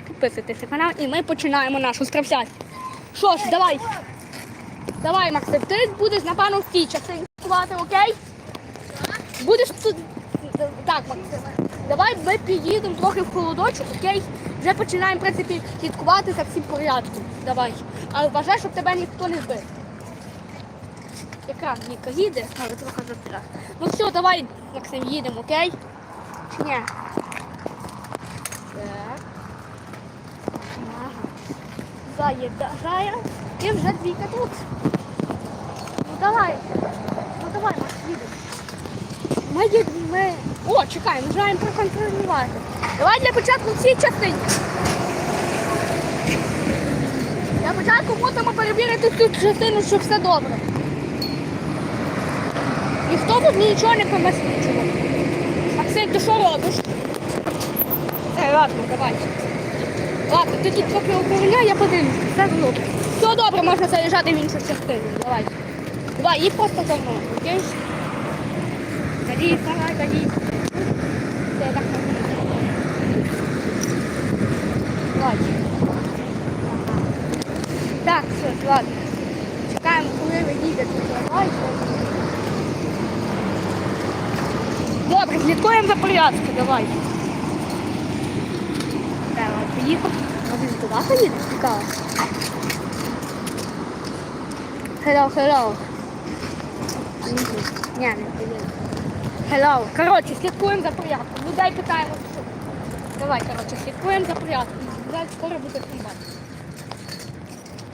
підписуйтесь на канал і ми починаємо нашу стравсясь. Що ж, давай. Давай, Максим, ти будеш, напевно, в тій частині слідкувати, окей? Будеш тут. Так, Максим. Давай ми під'їдемо трохи в холодочок, окей? Вже починаємо, в принципі, слідкувати за всім порядком. Давай. Але вважай, щоб тебе ніхто не збив. Якраз Віка їде, але трохи застряг. Ну все, давай, Максим, їдемо, окей? Чи ні? Так. Ага. Заїдає. І вже двійка тут. Ну давай. Ну давай, Макс, їдемо. Ми їдемо, ми... О, чекай, ми маємо проконтролювати. Давай для початку в цій частині. Для початку мусимо перевірити цю частину, що все добре. Ніхто тут нічого не помасничував. Максим, ти що робиш? Е, ладно, давай. Ладно, ти тут поки я подивлюся. Все зроблю. Все добре, можна заїжджати в іншу частину. Давай. Давай, їдь просто за мною, окей? Садись, давай. Все, я так не. Давай. Так, все, ладно. Чекаємо, коли ви їдете. Давай. Добре, слідкуємо за порядком, давай. Поїхав. А він туди поїде? Цікаво. Hello, hello. Ні, не поїде. Hello. Коротше, слідкуємо за порядком. Людей питаємо. що. Давай, коротше, слідкуємо за порядком. Зараз скоро буде комбат.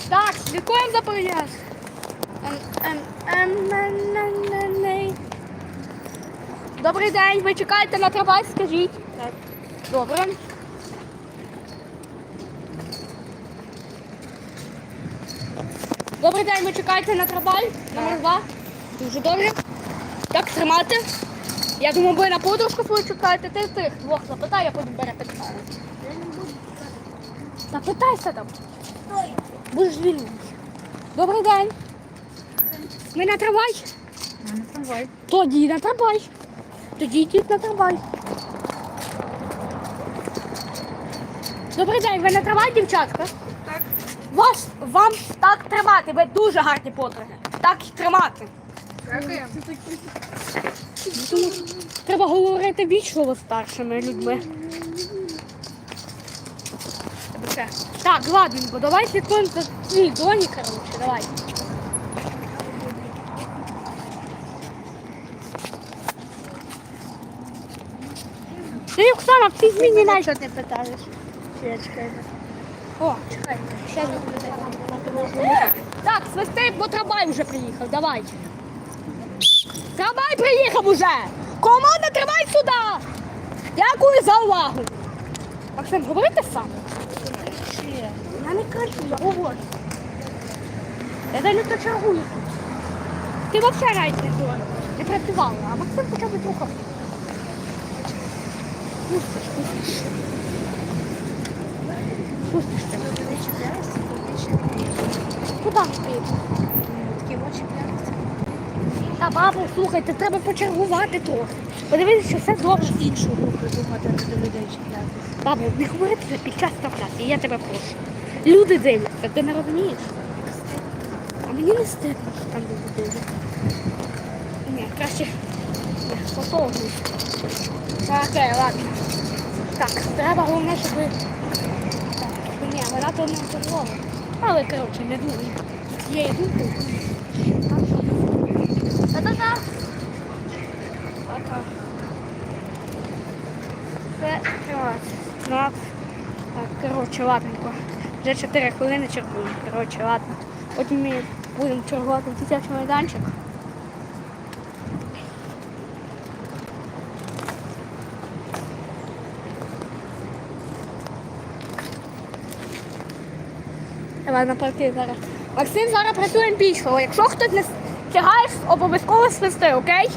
Так, слідкуємо за порядком. Ем, ем, ем. Добрий день, ви чекаєте на трамвай, скажіть. Так. Добре. Добрий день, ви чекаєте на трамвай? Номер два. Дуже добре. Так, тримати. Я думаю, ви на подружку свою чекаєте, ти тих двох запитай, я потім бере питаю. Та питайся там. Будеш вільний. Добрий день. Ми на трамвай? На трамвай. Тоді на трамвай. Тоді йдіть на трамвай. Добрий день, ви на трамвай, дівчатка? Вас, вам так тримати, ви дуже гарні подруги. Так і тримати. Дякую. Треба говорити вічливо з старшими людьми. Так, ладненько, давай слідкуємо за твій доні, коротше, давай. Ти, Оксана, в цій зміні най... Що ти питаєш? Я чекаю. О, чекай, ще не Так, свисти, бо трамвай вже приїхав, давай. Трамвай приїхав уже! Команда, тримай сюди! Дякую за увагу. Максим, говорите сам? Я не кажу, я говорю. Я далі то чергую. Ти взагалі навіть не, не працювала, а Максим хоча б трохи. Пустиш, пустиш. Пустиш тебе. Куди ж ти? Такі очі п'яться. Та бабу, слухайте, треба почергувати трохи. Подивитися, що все добре. Іншу гру придумати, не до людей чіплятися. Бабу, не говорити під час трансляції, я тебе прошу. Люди дивляться, ти не розумієш? А мені не стидно, що там люди дивляться. Ні, краще не, фотографуй. Окей, ладно. Так, треба головне, щоб... ні, вона то не фотографувала. Але, коротше, не думаю. Цією думкою. Та-та-та. Пока. Це так, коротше, ладненько. Вже 4 хвилини чергуємо. Коротше, ладно. Потім ми будемо чергувати дитячий майданчик. Ладно, поки зараз. Максим зараз працює пічкою. Якщо хтось не встигаєш, обов'язково свисти, окей?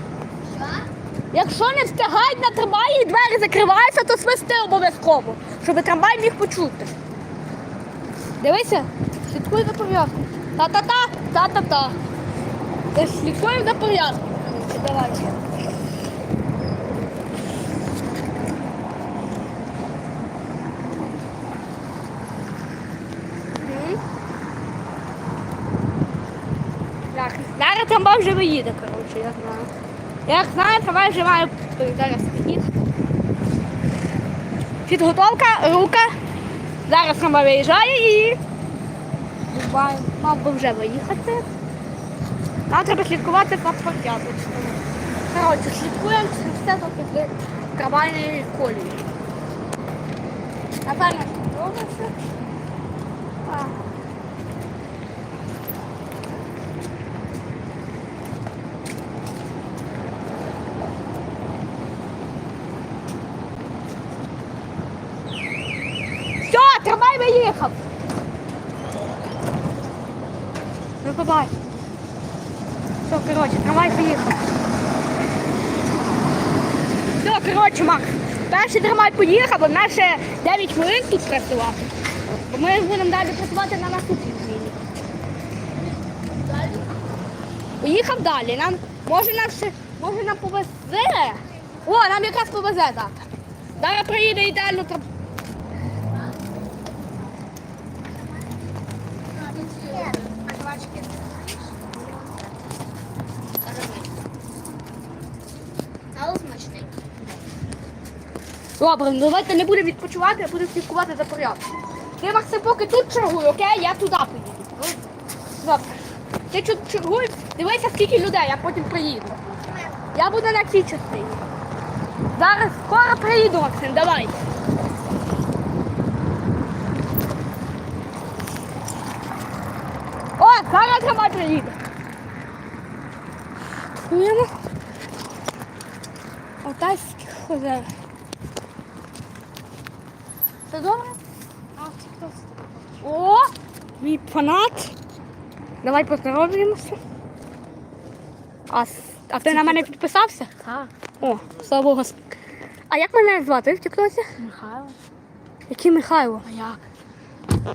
Якщо не встигають на трамваї і двері закриваються, то свисти обов'язково, щоб трамвай міг почути. Дивися, слідкуй за порядком. Та-та-та, та-та-та. Ти слідкуємо за. Коротше, Давай. Вже коротше, я знаю. Як знаю, трамвай вже зараз під'їхати. Підготовка, рука. Зараз трамвай виїжджає і мав, мав би вже виїхати. Нам треба слідкувати за порядочком. Коротше, слідкуємо все тут трамвайної колії. Напевно, сподобався. Все, трамвай виїхав. Ну, побач. Все, коротше, трамвай поїхав. Все, коротше, Макс. Перший трамвай поїхав, бо нас ще 9 хвилин тут працювати. Бо ми будемо далі працювати на наступній зміні. Поїхав далі. Нам, може нам ще, може нам повезе? О, нам якраз повезе так. Зараз приїде ідеально Добре, ну давайте не будемо відпочивати, а будемо слідкувати за порядком. Ти, Максим, поки тут чергуй, окей? Я туди поїду. Добре. Ти тут чергуй, дивися, скільки людей, я потім приїду. Я буду на цій частині. Зараз скоро приїду, Максим, давай. О, зараз трамвай приїде. Чуємо? Алтайських Все добре? А, це хто це? О, мій фанат. Давай поздороваємося. А, а ти на мене підписався? Так, О, слава Богу. А як мене звати в Тіктоці? Михайло. Який Михайло? А як?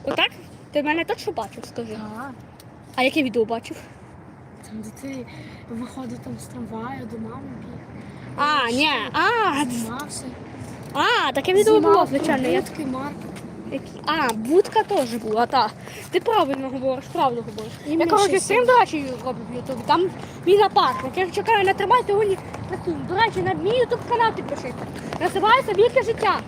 Отак? Ти мене точно бачив, скажи. Так. А яке відео бачив? Там де ти виходив там з трамваю, до мами біг. А, ні. А, Знімався. А, таке відео було, звичайно. Я... А, будка теж була, так. Ти правильно говориш, правду говориш. Я коротше з до речі, роблю в Ютубі. Там мій напарник. Я чекаю на тримай, сьогодні працюю. До речі, на мій ютуб канал підпишіться. Називається Віки життя.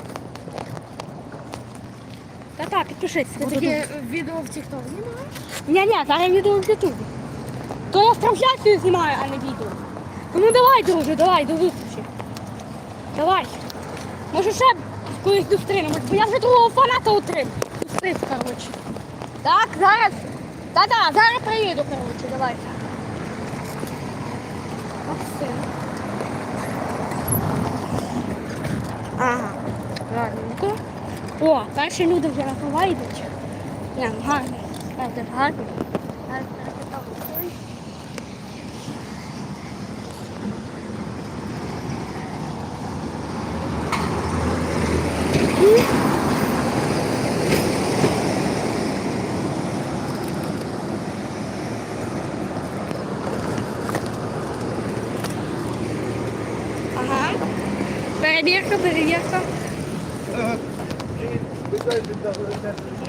Та-та, підпишіться. Ти таке відео в TikTok знімаєш? ні, ні, зараз відео в Ютубі. То я трансляцію знімаю, а не відео. Ну давай, друже, давай, до зустрічі. Давай. Може ще колись зустрінемось, бо я вже другого фаната отримав. Зустрів, коротше. Так, зараз. Та-да, зараз приїду, коротше, давай. Максим. Ага. Гарненько. О, перші люди вже на права йдуть. Не, ну гарно. Ага. Перевірка, перевірка.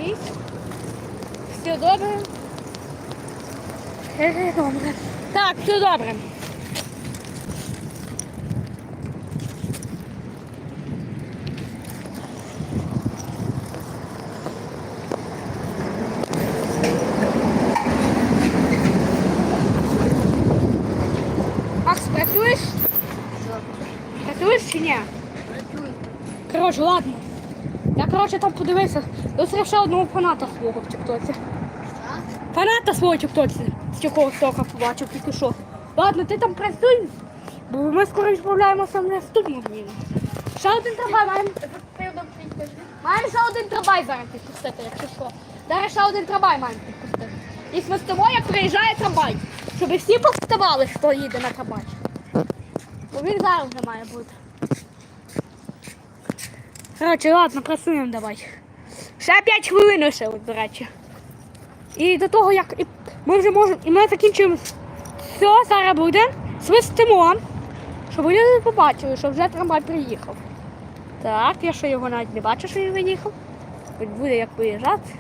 Є. Все добре. Все добре. Так, все добре. Макс, працюєш? Працюєш чи ні? Коротше, ладно. Я, коротше, там подивився. Досі ще одного фаната свого в тіктоці. Фаната свого тіктоці. З якого стока побачив тільки що. Ладно, ти там працюй, бо ми скоро відправляємося в наступну зміну. Ще один трамвай маємо. Маємо ще один трамвай зараз підпустити, якщо що. Зараз ще один трамвай маємо підпустити. І свистимо, як приїжджає трамвай. Щоб всі повставали, хто їде на трамвай. Бо він зараз вже має бути. Коротше, ладно, працюємо давай. Ще 5 хвилин ще, до речі. І до того, як і ми вже можемо, і ми закінчуємо. Все, зараз буде. Свистимо, щоб вони не побачили, що вже трамвай приїхав. Так, я ще його навіть не бачу, що він виїхав. Він буде як виїжджати.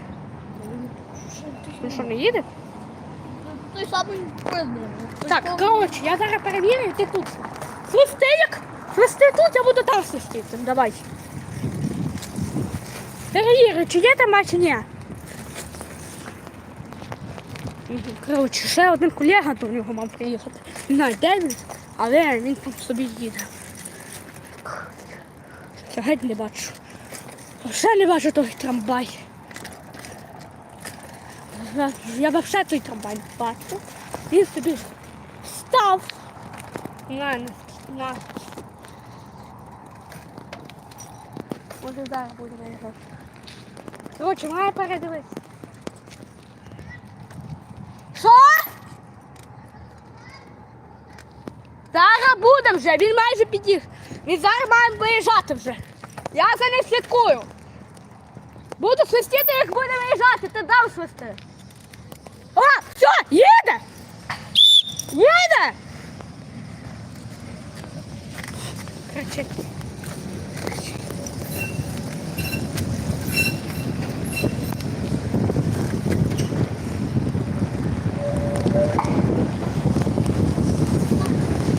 Він що не їде? той самий. Так, коротше, я зараз перевірю, і ти тут. Свисти як? Свисти тут, я буду там свистити. Давай. Перевірю, чи є там, а ні. Коротше, ще один колега до нього мав приїхати. Не знаю, де він, але він там собі їде. Я геть не бачу. Ще не бачу той трамвай. Я- взагалі той трамвай не бачу. Він собі став. На, на, на. Може зараз буде виїжджати. Коротше, має передивитися. Що? Зараз буде вже, він майже підіг. Він зараз має виїжджати вже. Я за ним слідкую. Буду свистіти, як буде виїжджати, ти дав свисти. О, все, їде! Їде! Короче.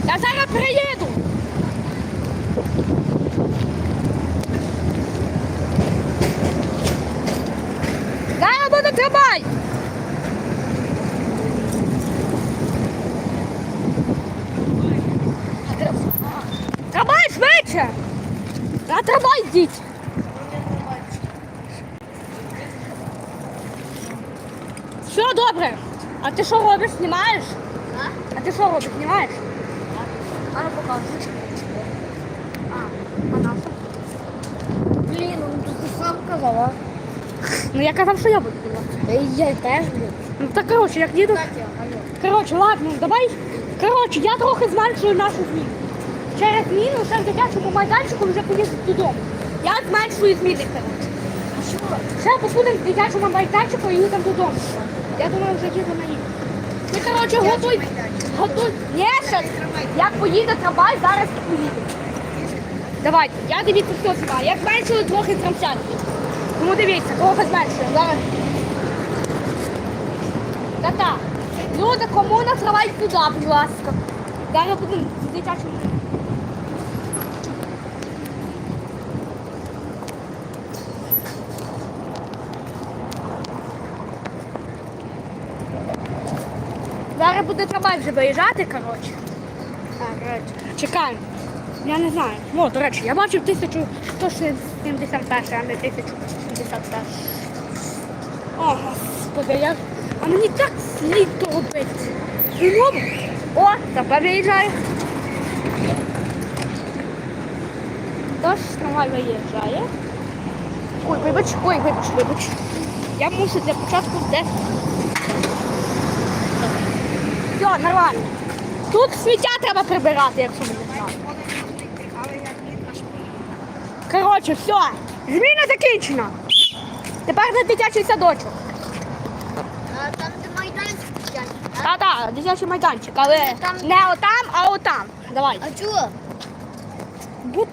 Я зараз приїду. Зараз буде тримай. Тримай швидше. Та тримай йдіть. Все добре. А ти що робиш? Знімаєш? А? А ти що робиш? Знімаєш? А ну показуй. А, а на що? Блін, ну ти сам казала. Ну я казав, що я буду знімати. Та я теж, блін. Ну так коротше, як. Так я, алло. Коротше, ладно, давай. Коротше, я трохи зменшую нашу зміну. Через зміну ще в дитячому майданчику вже поїду додому. Я зменшую зміни, коротше. А що? Ще посудимо в дитячому майданчику і їдемо додому. Я думаю, вже їду на їх. Ти, коротше, готуй. Готуй. Ні, ще. Як поїде трамвай, зараз поїде. Давайте, я дивіться, хто знімає. Як зменшили трохи трамсянки. Тому дивіться, трохи зменшили. Зараз. Та-та. Люди, кому накривають туди, будь ласка. Зараз будемо в дитячому. Зараз буде трамвай вже виїжджати, коротше. Коротше. Чекаємо. Я не знаю. О, до речі, я бачив 1171, а не 1071. О, господи, я... А мені так слід то робити. Ну, О, тепер виїжджає. Тож трамвай виїжджає. Ой, вибач, ой, вибач, вибач. Я мушу для початку десь все, нормально. Тут сміття треба прибирати, якщо не знали. Коротше, все. Зміна закінчена. Тепер на дитячий садочок. Там де майданчик дитячий, так? Та-та, дитячий майданчик, але Там- не отам, а отам. Давай. А чого? Будь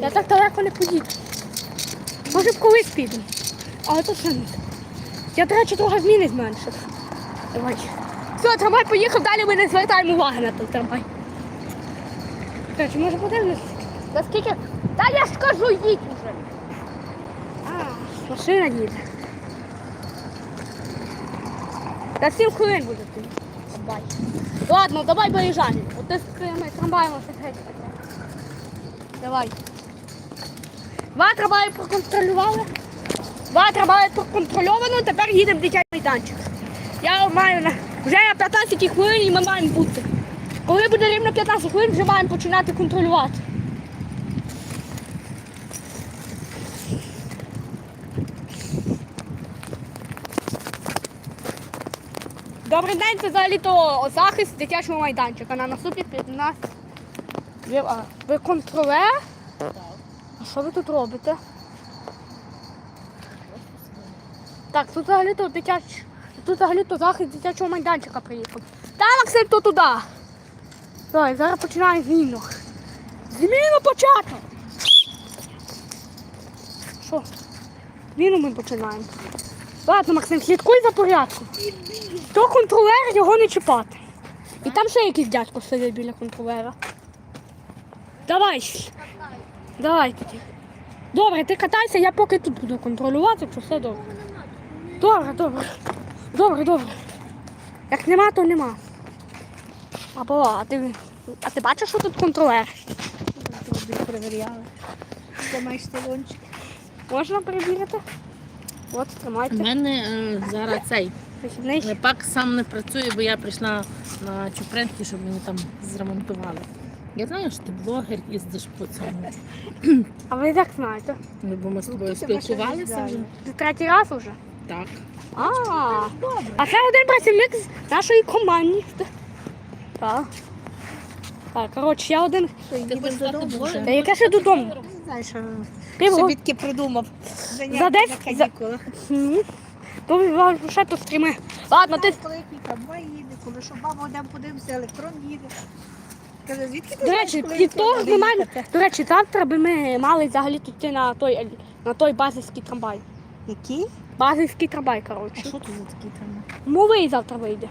Я так далеко не поїду. Може, б колись підемо. Але тут ще не. Я, до речі, трохи зміни зменшив. Давай. Все, трамвай поїхав, далі ми не звертаємо уваги на той трамвай. Короче, може подивимось? За скільки? Та я ж кажу, їдь уже. А, машина їде. За 7 хвилин буде тут. Трамвай. Ладно, давай виїжджаємо. От ти з цими трамваями все геть. Давай. Два трамваї проконтролювали. Два трамваї проконтрольовано, тепер їдемо в дитячий майданчик. Я маю на вже на 15 хвилин і ми маємо бути. Коли буде рівно 15 хвилин, вже маємо починати контролювати. Добрий день, це взагалі то захист дитячого майданчика. На наступних 15 ви, а, ви контролер? А що ви тут робите? Так, тут взагалі то дитяч... Тут взагалі то захист дитячого майданчика приїхав. Та Максим, то туди. Давай, зараз починаємо зміну. Зміну початок. Що? Зміну ми починаємо. Ладно, Максим, слідкуй за порядком. То контролер його не чіпати. І там ще якийсь дядько сидить біля контролера. Давай. Давай тоді. Добре, ти катайся, я поки тут буду контролювати, що все добре. Добре, добре. Добре, добре. Як нема, то нема. Або, а ти, а ти бачиш, що тут контролер? Перевіряли. Ти маєш талончик. Можна перевірити? От, У мене е, зараз цей Вихідний. пак сам не працює, бо я прийшла на Чупринки, щоб мені там зремонтували. Я знаю, що ти блогер їздиш по цьому. А ви як знаєте? Ну, Бо ми з тобою спілкувалися вже. Третій раз уже? Так. А, а це один працівник з нашої команди. Так. Так, коротше, я один. Ти? Та яке ще додому? Знаєш, що собі придумав. За десь- на канікулах. Мгм. То ще то стріми. Ладно, ти. Коли Піка, бо їде, коли що баба один подивився, електрон їде. Каже, звідки ти До знаєш, речі, коли електрон того буде немає. їхати? До речі, завтра би ми мали взагалі тут йти на той на той базовський трамвай. Які? Базовський трамвай, А що тут за такий там? Новий завтра вийде.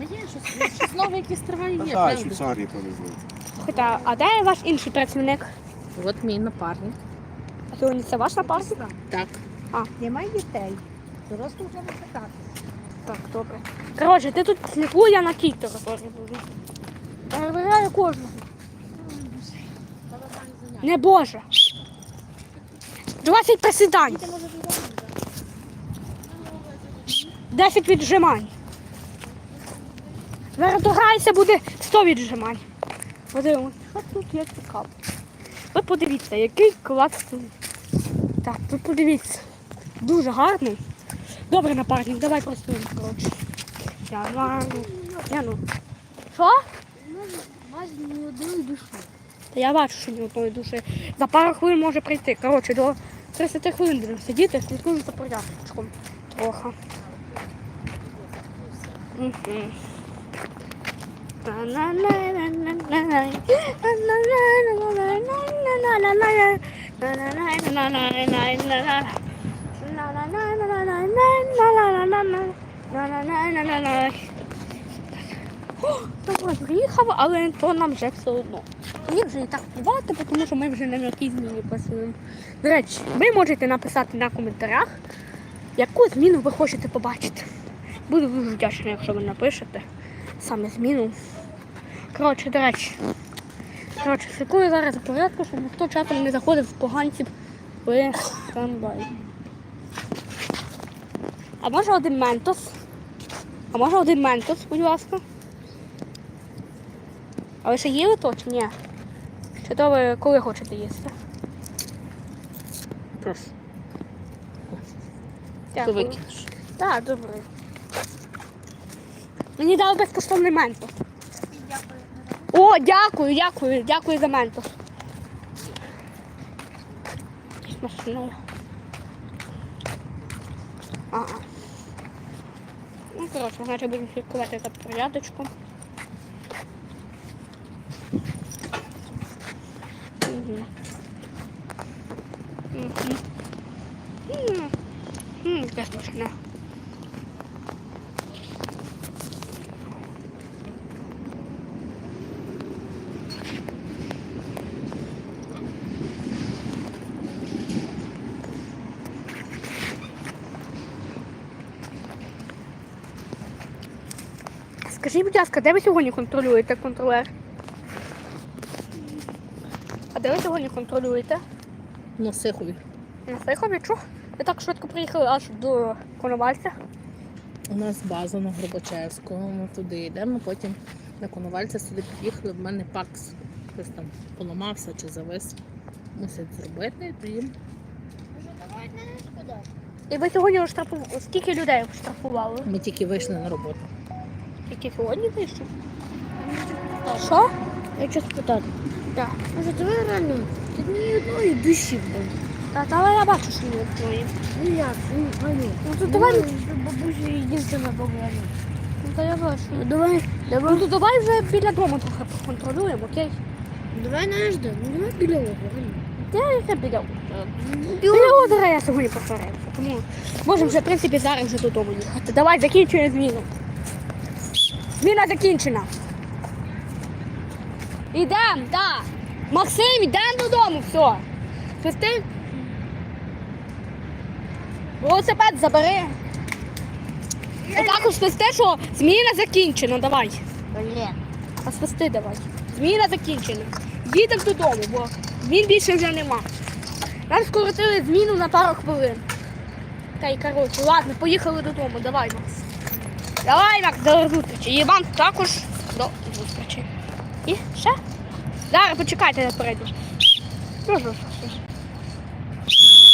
Ну, є щось, щось нове, якісь триває є, Так? Швейцарії повезли. Хоча, а де ваш інший працівник? От мій напарник. А сьогодні це ваш напарник? Так. А. Немає дітей. Дорослі вже не питати. Так, добре. Коротше, ти тут слідкуй, я на тій території буду. Перевіряю кожного. Не Боже. 20 присідань. 10 віджимань. Зараз буде 100 віджимань. Подивимось, що тут є цікаво. Ви подивіться, який клас тут. Так, ви подивіться. Дуже гарний. Добре, напарник, давай коротше. Я ладно. Я ну. Що? Майже ні одної душі. Та я бачу, що ні одної душі. За пару хвилин може прийти. Коротше, до 30 хвилин будемо сидіти, слідкуємо за порядком. Трохи. Добре, приїхав, але то нам вже все одно. Мені вже і так плювати, тому що ми вже не на якій зміні працюємо. До речі, ви можете написати на коментарях, яку зміну ви хочете побачити. Буду дуже вдячна, якщо ви напишете саме зміну. Коротше, до речі. Коротше, шикую зараз за порядку, щоб ніхто часом не заходив з поганців в трамвай. А може один ментос? А може один ментос, будь ласка? А ви ще їли то чи ні? То ви коли хочете їсти? Прошу. Дякую. Так, добре. Мені дали безкоштовний ментос. О, дякую, дякую, дякую за ментос. Смачно. Ага. Ну, коротше, значить будемо слідкувати за порядочком. Скажіть, будь ласка, де ви сьогодні контролюєте контролер? А де ви сьогодні контролюєте? На Сихові. На Сихові? Чух? Ви так швидко приїхали аж до Коновальця. У нас база на Горбачевського, ми туди йдемо, потім на Коновальця сюди під'їхали, в мене пакс хтось там поламався чи завис. Мусить зробити і тоді І ви сьогодні штрафували. Скільки людей штрафували? ми тільки вийшли на роботу. Які сьогодні вийшли? Що? Я щось спитати. Так. Може, давай реально, тут ні одної душі буде. Та, та, але я бачу, що не твої. Ну як, ну, Аню. Ну то давай. Бабуся єдина бабуся. Ну то я бачу. Давай, давай. Ну то давай вже біля дому трохи поконтролюємо, окей? Давай наш дом, ну давай біля Ані. Я яке біля озера. Біля озера я сьогодні повторився. Тому можемо вже, в принципі, зараз вже додому їхати. Давай, закінчує зміну. Зміна закінчена. Ідем, так. Максим, йдемо додому, все. Свисти? Велосипед забери. І також свисти, що зміна закінчена, давай. Блін. А свисти давай. Зміна закінчена. Їдемо додому, бо змін більше вже нема. Нам скоротили зміну на пару хвилин. Та й коротше, ладно, поїхали додому. Давай, Макс. Давай, Макс, до зустрічі. І вам також до зустрічі. І ще? Зараз почекайте, наперед. ж.